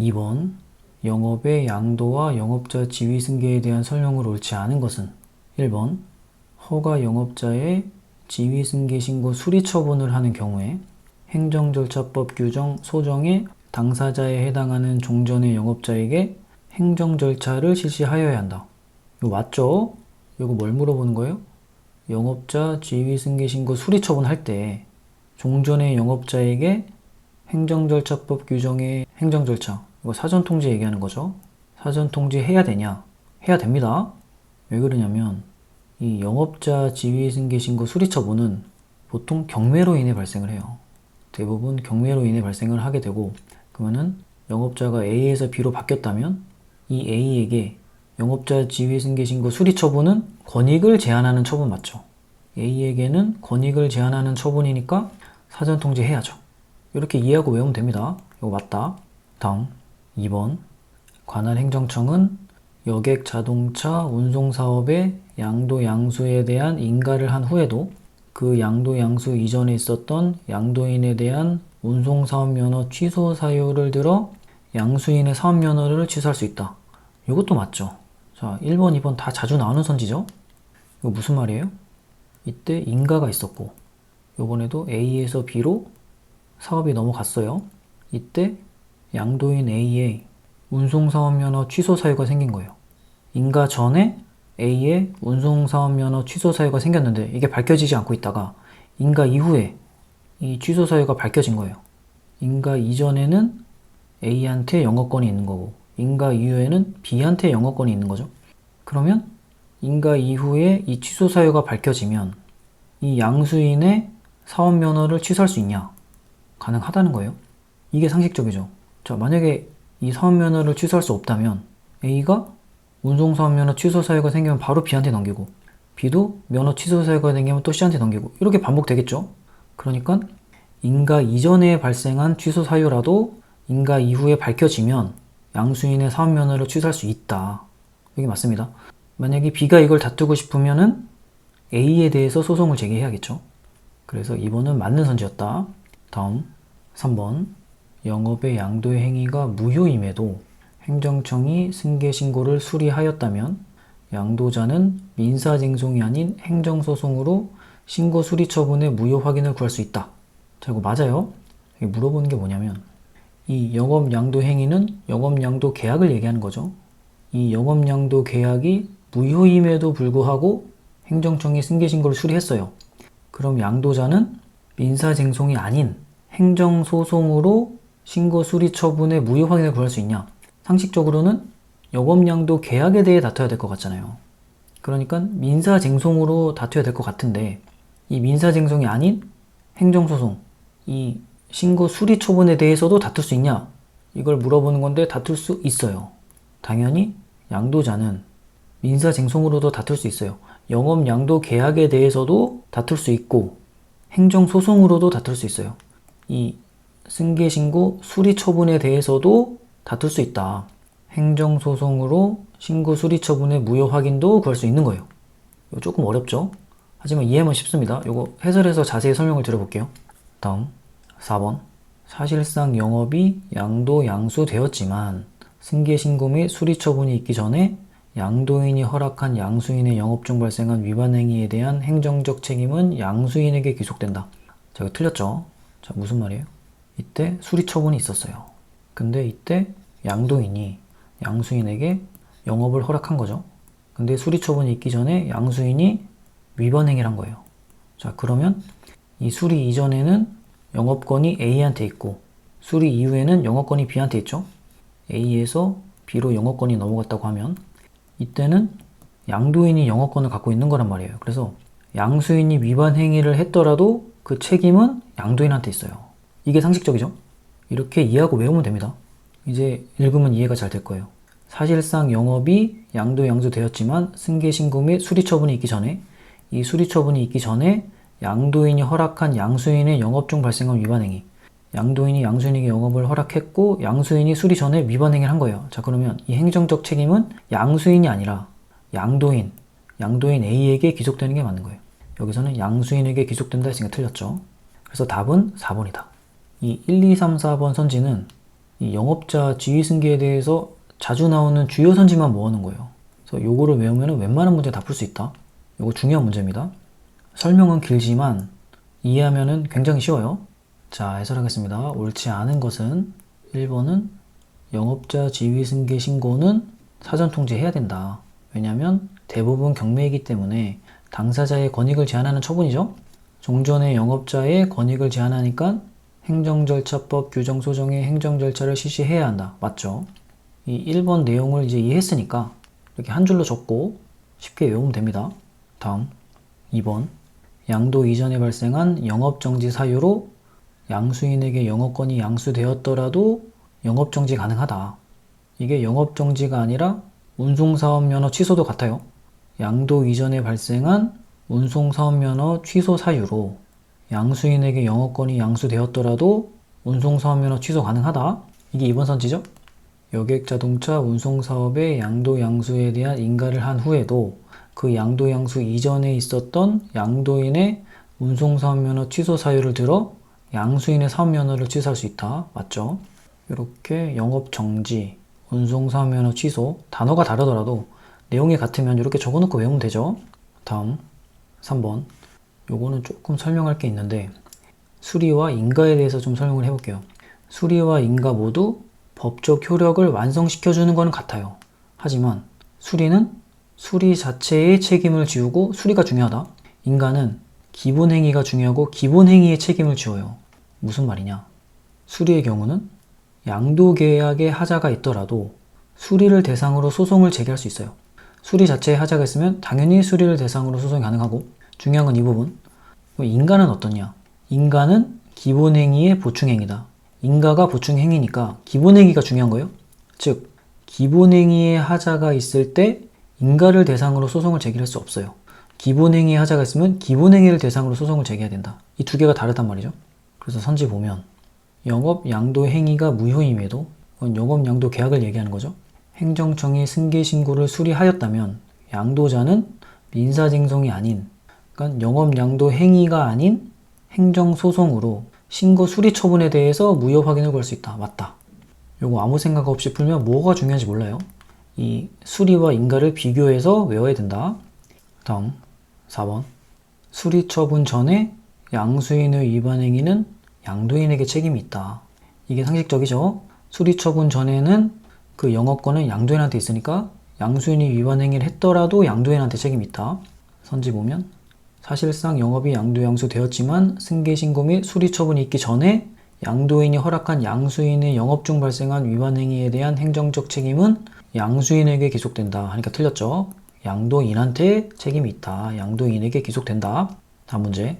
2번 영업의 양도와 영업자 지위 승계에 대한 설명을 옳지 않은 것은 1번 허가 영업자의 지위 승계 신고 수리 처분을 하는 경우에 행정절차법 규정 소정의 당사자에 해당하는 종전의 영업자에게 행정 절차를 실시하여야 한다. 이거 맞죠? 이거 뭘 물어보는 거예요? 영업자 지위 승계 신고 수리 처분할 때 종전의 영업자에게 행정 절차법 규정의 행정 절차 이거 사전 통지 얘기하는 거죠. 사전 통지 해야 되냐? 해야 됩니다. 왜 그러냐면 이 영업자 지위 승계 신고 수리 처분은 보통 경매로 인해 발생을 해요. 대부분 경매로 인해 발생을 하게 되고 그러면은 영업자가 A에서 B로 바뀌었다면 이 A에게 영업자 지위 승계 신고 수리 처분은 권익을 제한하는 처분 맞죠? A에게는 권익을 제한하는 처분이니까 사전 통지해야죠. 이렇게 이해하고 외우면 됩니다. 이거 맞다. 다음 2번 관할 행정청은 여객 자동차 운송 사업의 양도 양수에 대한 인가를 한 후에도 그 양도 양수 이전에 있었던 양도인에 대한 운송 사업 면허 취소 사유를 들어 양수인의 사업 면허를 취소할 수 있다. 이것도 맞죠. 자, 1번, 2번 다 자주 나오는 선지죠? 이거 무슨 말이에요? 이때 인가가 있었고 요번에도 A에서 B로 사업이 넘어갔어요. 이때 양도인 A의 운송사업면허 취소 사유가 생긴 거예요. 인가 전에 A의 운송사업면허 취소 사유가 생겼는데 이게 밝혀지지 않고 있다가 인가 이후에 이 취소 사유가 밝혀진 거예요. 인가 이전에는 A한테 영업권이 있는 거고 인가 이후에는 B한테 영업권이 있는 거죠. 그러면 인가 이후에 이 취소 사유가 밝혀지면 이 양수인의 사업 면허를 취소할 수 있냐? 가능하다는 거예요. 이게 상식적이죠. 자, 만약에 이 사업 면허를 취소할 수 없다면 A가 운송 사업 면허 취소 사유가 생기면 바로 B한테 넘기고 B도 면허 취소 사유가 생기면 또 C한테 넘기고 이렇게 반복되겠죠. 그러니까 인가 이전에 발생한 취소 사유라도 인가 이후에 밝혀지면 양수인의 사업 면허를 취소할 수 있다. 이게 맞습니다. 만약에 B가 이걸 다투고 싶으면은 A에 대해서 소송을 제기해야겠죠. 그래서 2번은 맞는 선지였다. 다음 3번 영업의 양도의 행위가 무효임에도 행정청이 승계 신고를 수리하였다면 양도자는 민사쟁송이 아닌 행정소송으로 신고 수리 처분의 무효 확인을 구할 수 있다. 자, 이거 맞아요? 물어보는 게 뭐냐면 이 영업 양도 행위는 영업 양도 계약을 얘기하는 거죠. 이 영업 양도 계약이 무효임에도 불구하고 행정청이 승계 신고를 수리했어요. 그럼 양도자는 민사쟁송이 아닌 행정소송으로 신고 수리 처분의 무효 확인을 구할 수 있냐? 상식적으로는 영업양도 계약에 대해 다퉈야 될 것 같잖아요. 그러니까 민사쟁송으로 다투어야 될 것 같은데 이 민사쟁송이 아닌 행정소송, 이 신고 수리 처분에 대해서도 다툴 수 있냐? 이걸 물어보는 건데 다툴 수 있어요. 당연히 양도자는 민사쟁송으로도 다툴 수 있어요. 영업 양도 계약에 대해서도 다툴 수 있고 행정소송으로도 다툴 수 있어요. 이 승계 신고 수리 처분에 대해서도 다툴 수 있다. 행정소송으로 신고 수리 처분의 무효 확인도 구할 수 있는 거예요. 이거 조금 어렵죠? 하지만 이해하면 쉽습니다. 이거 해설해서 자세히 설명을 드려볼게요. 다음 4번 사실상 영업이 양도 양수되었지만 승계 신고 및 수리 처분이 있기 전에 양도인이 허락한 양수인의 영업 중 발생한 위반 행위에 대한 행정적 책임은 양수인에게 귀속된다. 자, 이거 틀렸죠? 자, 무슨 말이에요? 이때 수리 처분이 있었어요. 근데 이때 양도인이 양수인에게 영업을 허락한 거죠. 근데 수리 처분이 있기 전에 양수인이 위반 행위를 한 거예요. 자, 그러면 이 수리 이전에는 영업권이 A한테 있고 수리 이후에는 영업권이 B한테 있죠. A에서 B로 영업권이 넘어갔다고 하면 이때는 양도인이 영업권을 갖고 있는 거란 말이에요. 그래서 양수인이 위반 행위를 했더라도 그 책임은 양도인한테 있어요. 이게 상식적이죠? 이렇게 이해하고 외우면 됩니다. 이제 읽으면 이해가 잘 될 거예요. 사실상 영업이 양도 양수되었지만 승계 신고 및 수리 처분이 있기 전에 이 수리 처분이 있기 전에 양도인이 허락한 양수인의 영업 중 발생한 위반 행위 양도인이 양수인에게 영업을 허락했고 양수인이 수리 전에 위반 행위를 한 거예요. 자 그러면 이 행정적 책임은 양수인이 아니라 양도인, 양도인 A에게 귀속되는 게 맞는 거예요. 여기서는 양수인에게 귀속된다 했으니까 틀렸죠. 그래서 답은 4번이다. 이 1, 2, 3, 4번 선지는 이 영업자 지위 승계에 대해서 자주 나오는 주요 선지만 모아놓은 거예요. 그래서 요거를 외우면 웬만한 문제 다 풀 수 있다. 요거 중요한 문제입니다. 설명은 길지만 이해하면 굉장히 쉬워요. 자, 해설하겠습니다. 옳지 않은 것은 1번은 영업자 지위 승계 신고는 사전 통지해야 된다. 왜냐하면 대부분 경매이기 때문에 당사자의 권익을 제한하는 처분이죠. 종전의 영업자의 권익을 제한하니까 행정절차법 규정 소정의 행정 절차를 실시해야 한다. 맞죠? 이 1번 내용을 이제 이해했으니까 이렇게 한 줄로 적고 쉽게 외우면 됩니다. 다음 2번 양도 이전에 발생한 영업정지 사유로 양수인에게 영업권이 양수되었더라도 영업정지 가능하다. 이게 영업정지가 아니라 운송사업 면허 취소도 같아요. 양도 이전에 발생한 운송사업 면허 취소 사유로 양수인에게 영업권이 양수되었더라도 운송사업면허 취소 가능하다. 이게 2번 선지죠? 여객자동차 운송사업의 양도 양수에 대한 인가를 한 후에도 그 양도 양수 이전에 있었던 양도인의 운송사업면허 취소 사유를 들어 양수인의 사업면허를 취소할 수 있다. 맞죠? 이렇게 영업정지, 운송사업면허 취소 단어가 다르더라도 내용이 같으면 이렇게 적어놓고 외우면 되죠. 다음 3번 요거는 조금 설명할 게 있는데 수리와 인가에 대해서 좀 설명을 해볼게요. 수리와 인가 모두 법적 효력을 완성시켜 주는 건 같아요. 하지만 수리는 수리 자체의 책임을 지우고 수리가 중요하다. 인가는 기본 행위가 중요하고 기본 행위의 책임을 지워요. 무슨 말이냐? 수리의 경우는 양도 계약의 하자가 있더라도 수리를 대상으로 소송을 제기할 수 있어요. 수리 자체에 하자가 있으면 당연히 수리를 대상으로 소송이 가능하고 중요한 건 이 부분. 인가는 어떠냐? 인가는 기본 행위의 보충 행위다. 인가가 보충 행위니까 기본 행위가 중요한 거예요. 즉 기본 행위의 하자가 있을 때 인가를 대상으로 소송을 제기할 수 없어요. 기본 행위의 하자가 있으면 기본 행위를 대상으로 소송을 제기해야 된다. 이 두 개가 다르단 말이죠. 그래서 선지 보면 영업 양도 행위가 무효임에도 그건 영업 양도 계약을 얘기하는 거죠. 행정청이 승계 신고를 수리하였다면 양도자는 민사징송이 아닌 그러니까 영업 양도 행위가 아닌 행정 소송으로 신고 수리 처분에 대해서 무효 확인을 구할 수 있다. 맞다. 요거 아무 생각 없이 풀면 뭐가 중요한지 몰라요. 이 수리와 인가를 비교해서 외워야 된다. 다음 4번 수리 처분 전에 양수인의 위반 행위는 양도인에게 책임이 있다. 이게 상식적이죠. 수리 처분 전에는 그 영업권은 양도인한테 있으니까 양수인이 위반 행위를 했더라도 양도인한테 책임이 있다. 선지 보면 사실상 영업이 양도양수 되었지만 승계 신고 및 수리 처분이 있기 전에 양도인이 허락한 양수인의 영업 중 발생한 위반 행위에 대한 행정적 책임은 양수인에게 기속된다. 하니까 틀렸죠. 양도인한테 책임이 있다. 양도인에게 기속된다. 다음 문제.